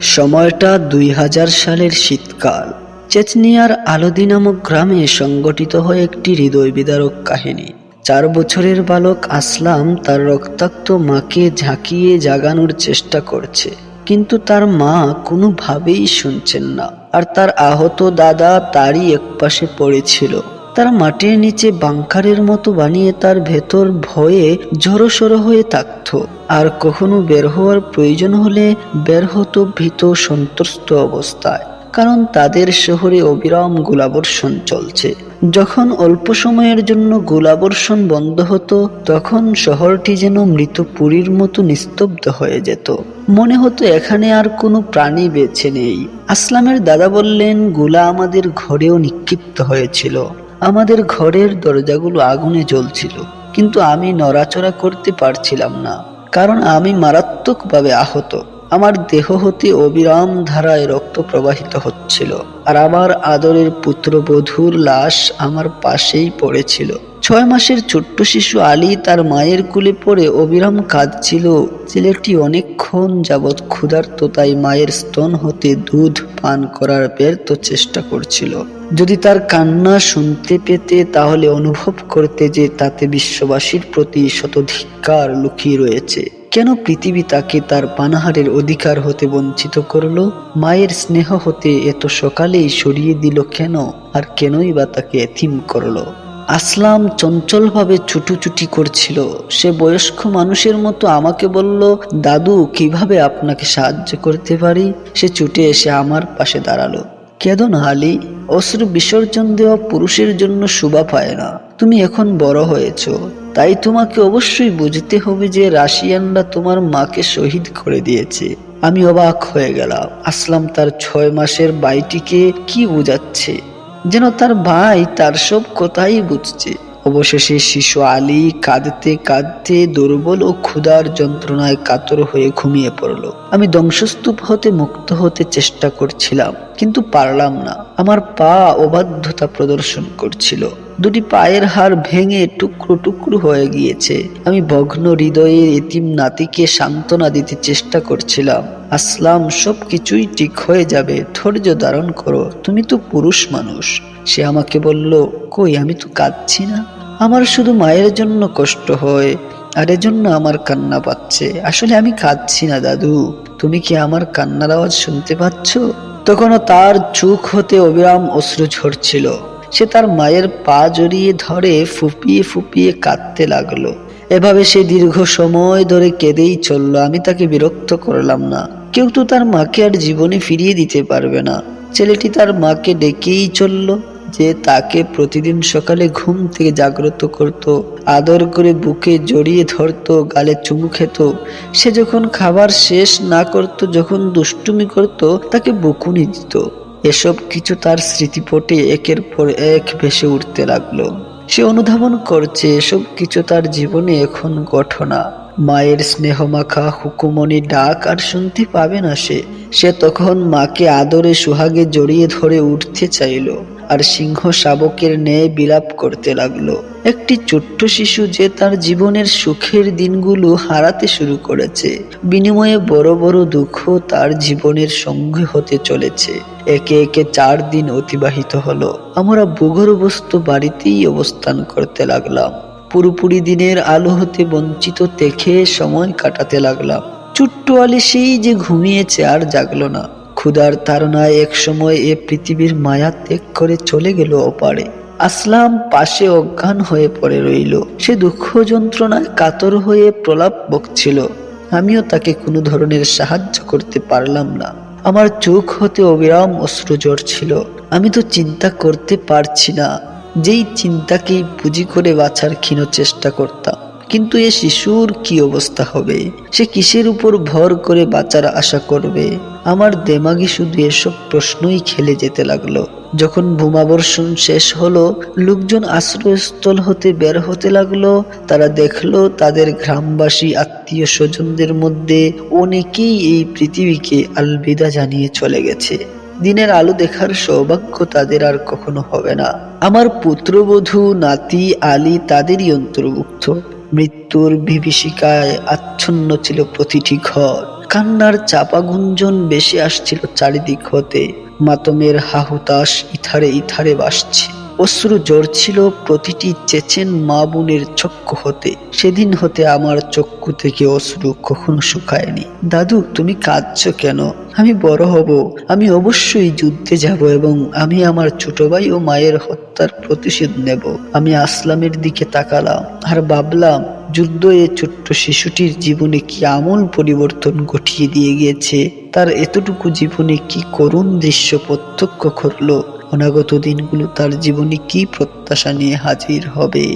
সময়টা দুই হাজার সালের শীতকাল। চেচনিয়ার আলোদি নামক গ্রামে সংগঠিত হয় একটি হৃদয় বিদারক কাহিনী। চার বছরের বালক আসলাম তার রক্তাক্ত মাকে ঝাঁকিয়ে জাগানোর চেষ্টা করছে। কিন্তু তার মা কোনোভাবেই শুনছেন না। আর তার আহত দাদা তারই একপাশে পড়েছিল। তার মাটির নিচে বাংকারের মতো বানিয়ে তার ভেতর ভয়ে জড়সড় হয়ে থাকত। আর কখনো বের হওয়ার প্রয়োজন হলে বের হতো ভীত সন্ত্রস্ত অবস্থায়, কারণ তাদের শহরে অবিরাম গোলাবর্ষণ চলছে। যখন অল্প সময়ের জন্য গোলাবর্ষণ বন্ধ হতো, তখন শহরটি যেন মৃত পুরীর মতো নিস্তব্ধ হয়ে যেত। মনে হতো এখানে আর কোনো প্রাণী বেঁচে নেই। আসলামের দাদা বললেন, গোলা আমাদের ঘরেও নিক্ষিপ্ত হয়েছিল। আমাদের ঘরের দরজাগুলো আগুনে জ্বলছিল, কিন্তু আমি নড়াচড়া করতে পারছিলাম না, কারণ আমি মারাত্মকভাবে আহত। আমার দেহ হতে অবিরাম ধারায় রক্ত প্রবাহিত হচ্ছিল, আর আমার আদরের পুত্রবধূর লাশ আমার পাশেই পড়েছিল। ছয় মাসের ছোট্ট শিশু আলী তার মায়ের কুলে পড়ে অবিরাম কাঁদছিল। ছেলেটি অনেকক্ষণ যাবৎ ক্ষুধার্ত, তাই মায়ের স্তন হতে দুধ পান করার ব্যর্থ চেষ্টা করছিল। যদি তার কান্না শুনতে পেতে, তাহলে অনুভব করতে যে তাতে বিশ্ববাসীর প্রতি শতধিকার লুকিয়ে রয়েছে। কেন পৃথিবী তাকে তার পানাহারের অধিকার হতে বঞ্চিত করল? মায়ের স্নেহ হতে এত সকালেই সরিয়ে দিল কেন? আর কেনই বা তাকে এথিম করল? আসলাম চঞ্চলভাবে ছুটোছুটি করছিল। সে বয়স্ক মানুষের মতো আমাকে বলল, দাদু, কীভাবে আপনাকে সাহায্য করতে পারি? সে ছুটে এসে আমার পাশে দাঁড়াল। কেঁদো না আলী অশ্রু বিসর্জন দেওয়া পুরুষের জন্য শোভা পায় না। তুমি এখন বড় হয়েছ। তাই তোমাকে অবশ্যই বুঝতে হবে যে রাশিয়ানরা তোমার মাকে শহীদ করে দিয়েছে। আমি অবাক হয়ে গেলাম। আসলাম তার ছয় মাসের বাইটিকে কি বোঝাচ্ছে? যেন তার ভাই তার সব কথাই বুঝছে। অবশেষে শিশু আলী কাঁদতে কাঁদতে দুর্বল ও ক্ষুধার যন্ত্রণায় কাতর হয়ে ঘুমিয়ে পড়ল। আমি ধ্বংসস্তূপ হতে মুক্ত হতে চেষ্টা করছিলাম, কিন্তু পারলাম না। আমার পা অবাধ্যতা প্রদর্শন করছিল। দুটি পায়ের হাড় ভেঙে টুকরো টুকরো হয়ে গিয়েছে। আমি ভগ্ন হৃদয়ে এতিম নাতিকে সান্ত্বনা দিতে চেষ্টা করছিলাম। আসলাম সব কিছুই ঠিক হয়ে যাবে, ধৈর্য ধারণ করো, তুমি তো পুরুষ মানুষ। সে আমাকে বলল, কই, আমি তো কাঁদছি না? আমার শুধু মায়ের জন্য কষ্ট হয়, আর এজন্য আমার কান্না পাচ্ছে। আসলে আমি কাঁদছি না, দাদু। তুমি কি আমার কান্নার আওয়াজ শুনতে পাচ্ছ? তখনও তার চোখ হতে অবিরাম অশ্রু ঝরছিল। সে তার মায়ের পা জড়িয়ে ধরে ফুপিয়ে ফুপিয়ে কাঁদতে লাগল। এভাবে সে দীর্ঘ সময় ধরে কেঁদেই চলল। আমি তাকে বিরক্ত করলাম না। কেউ তো তার মাকে আর জীবনে ফিরিয়ে দিতে পারবে না। ছেলেটি তার মাকে ডেকেই চলল, যে তাকে প্রতিদিন সকালে ঘুম থেকে জাগ্রত করত, আদর করে বুকে জড়িয়ে ধরতো, গালে চুমু খেত। সে যখন খাবার শেষ না করত, যখন দুষ্টুমি করত, তাকে বকুনি দিত। এসব কিছু তার স্মৃতিপটে একের পর এক ভেসে উঠতে লাগল। সে অনুধাবন করছে এসব কিছু তার জীবনে এখন ঘটনা। মায়ের স্নেহমাখা হুকুমনি ডাক আর শুনতে পাবে না সে। সে তখন মাকে আদরে সুহাগে জড়িয়ে ধরে উঠতে চাইল। আর সিংহ শাবকের ন্যায় বিলাপ করতে লাগল। একটি ছোট্ট শিশু যে তার জীবনের সুখের দিনগুলো হারাতে শুরু করেছে, বিনিময়ে বড় বড় দুঃখ তার জীবনের সঙ্গে হতে চলেছে। একে একে চার দিন অতিবাহিত হলো। আমরা ভূগর্ভস্থ বাড়িতেই অবস্থান করতে লাগলাম। পুরোপুরি দিনের আলো হতে বঞ্চিত দেখে সময় কাটাতে লাগলাম। ছোট্ট আলি সেই যে ঘুমিয়েছে আর জাগলো না। ক্ষুধার তাড়নায় এক সময় এ পৃথিবীর মায়া ত্যাগ করে চলে গেল ওপারে। আসলাম পাশে অজ্ঞান হয়ে পড়ে রইল। সে দুঃখ যন্ত্রণায় কাতর হয়ে প্রলাপ বকছিল। আমিও তাকে কোনো ধরনের সাহায্য করতে পারলাম না। আমার চোখ হতে অবিরাম অশ্রু ছিল। আমি তো চিন্তা করতে পারছি না। যেই চিন্তাকেই পুঁজি করে বাঁচার ক্ষীণ চেষ্টা করতাম। কিন্তু এ শিশুর কি অবস্থা হবে? সে কিসের উপর ভর করে বাঁচার আশা করবে? আমার দেমাগে শুধু এসব প্রশ্নই খেলে যেতে লাগল। যখন বোমাবর্ষণ শেষ হলো, লোকজন আশ্রয়স্থল হতে বের হতে লাগল। তারা দেখল তাদের গ্রামবাসী, আত্মীয় স্বজনদের মধ্যে অনেকেই এই পৃথিবীকে আলবিদা জানিয়ে চলে গেছে। দিনের আলো দেখার সৌভাগ্য তাদের আর কখনো হবে না। আমার পুত্রবধূ, নাতি, আলী তাদেরই অন্তর্ভুক্ত। মৃত্যুর বিভীষিকায় আচ্ছন্ন ছিল প্রতিটি ঘর। কান্নার চাপা গুঞ্জন বেশি আসছিল চারিদিক হতে। মাতমের হাহুতাস ইথারে ইথারে বাসছে। অশ্রু ছিল, প্রতিটি চেচেন মা বোনের চক্ষু হতে। সেদিন হতে আমার চক্ষু থেকে অশ্রু কখনো শুকায়নি। দাদু, তুমি কাঁদছ কেন? আমি বড় হব। আমি অবশ্যই যুদ্ধে যাব এবং আমি আমার ছোট ভাই ও মায়ের হত্যার প্রতিশোধ নেব। আমি আসলামের দিকে তাকালাম আর ভাবলাম, যুদ্ধ এ ছোট্ট শিশুটির জীবনে কি আমূল পরিবর্তন ঘটিয়ে দিয়ে গিয়েছে? তার এতটুকু জীবনে কি করুণ দৃশ্য প্রত্যক্ষ করল? অনাগত দিনগুলো তার জীবনে কি প্রত্যাশা নিয়ে হাজির হবে?